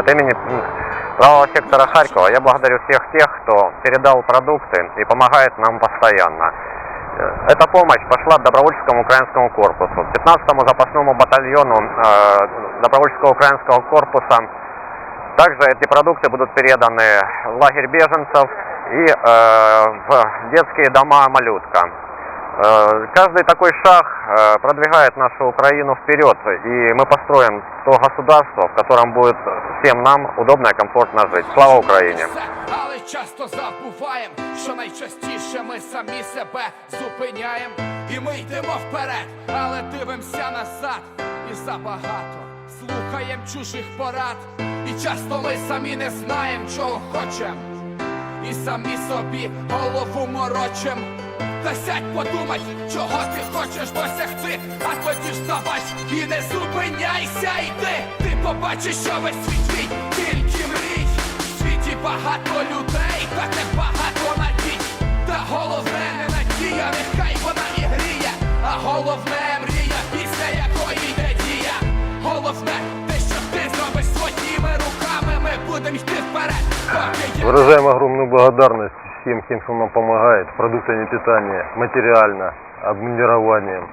От имени правого сектора Харькова я благодарю всех тех, кто передал продукты и помогает нам постоянно. Э, Эта помощь пошла добровольческому украинскому корпусу, 15-му запасному батальону э, добровольческого украинского корпуса. Также эти продукты будут переданы в лагерь беженцев и э, в детские дома «Малютка». Э, Каждый такой шаг э, продвигает нашу Украину вперед, и мы построим то государство, в котором будет всем нам удобно и комфортно жить. Слава Украине! все, але часто забуваєм, що найчастіше ми самі себе зупиняєм, і ми йдемо вперед, але дивимося назад і забагато слухаєм чужих порад, і часто ми самі не знаєм, чого хочем, і самі собі голову морочим. Та сядь подумай, чого ти хочеш досягти, а тоді ж давай і не зупиняйся, йди, ти побачиш, що весь світ твій тільки мрій. В світі багато людей, та не багато надій. Та головне не надія, нехай вона і гріє, а головне мрія, після якої йде дія. Головне, те, що ти зробиш своїми руками, ми будемо йти вперед. Выражаем огромную благодарность всем тем, кто нам помогает продуктами питания, материально, обмундированием,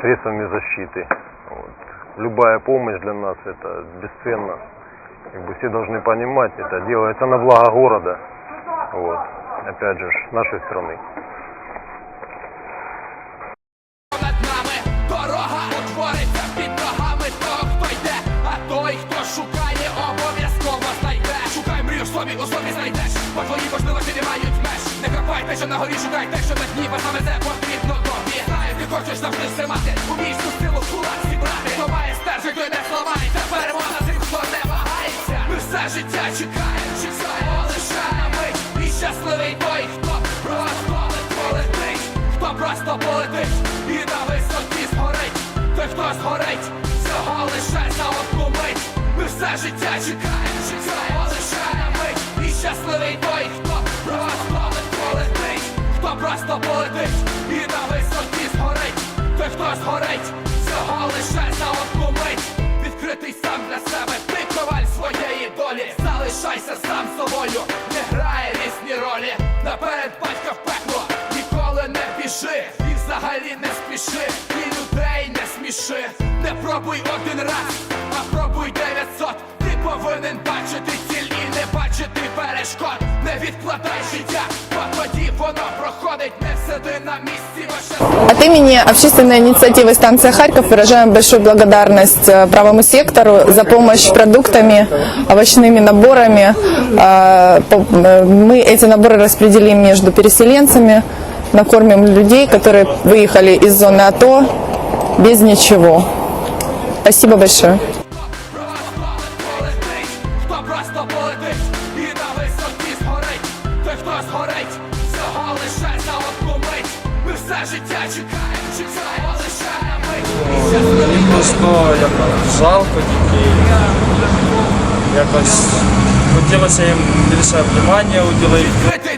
средствами защиты. Вот. Любая помощь для нас это бесценно. Как бы все должны понимать, это делается на благо города. Вот. Опять же, ж, нашей страны. над нами дорога утвориться під ногами того, хто йде, а той, хто шукає, обов'язково знайде. Шукай мрію в собі, у собі знайдеш, бо твої можливості не мають меж. Не хапай те, що на горі, шукай те, що на дні, саме це потрібно тобі. Знаю, ти хочеш завжди все мати, умієш цю силу кулак зібрати. Хто має стержень, той не зламається, перемога тим, хто не вагається. Ми все життя чекаємо, чекаємо лише на мить. І щасливий той, хто просто легко летить, хто просто полетить і на висоті згорить. Той, хто згорить, всього лише за одну мить. Ми все життя чекаємо, чекаємо полетить і на висоті згорить. Той, хто згорить, всього лише за одну мить. Відкритий сам для себе, ти коваль своєї долі. Залишайся сам собою, не грає різні ролі. Наперед батька в пекло, ніколи не біжи, і взагалі не спіши, і людей не сміши. Не пробуй один раз, а пробуй 900 Ти повинен бачити ціль і не бачити проходить, не сиди на місці, ваше От имени общественной инициативы «Станция Харьков» выражаем большую благодарность э, правому сектору за помощь продуктами, овощными наборами. Э, по- э, Мы эти наборы распределим между переселенцами, накормим людей, которые выехали из зоны АТО без ничего. Спасибо большое. полетить, хто просто полетить і на висоті згорить. Той, хто згорить, Як жалко дітей. Якось хотілося їм більше внимання уділити.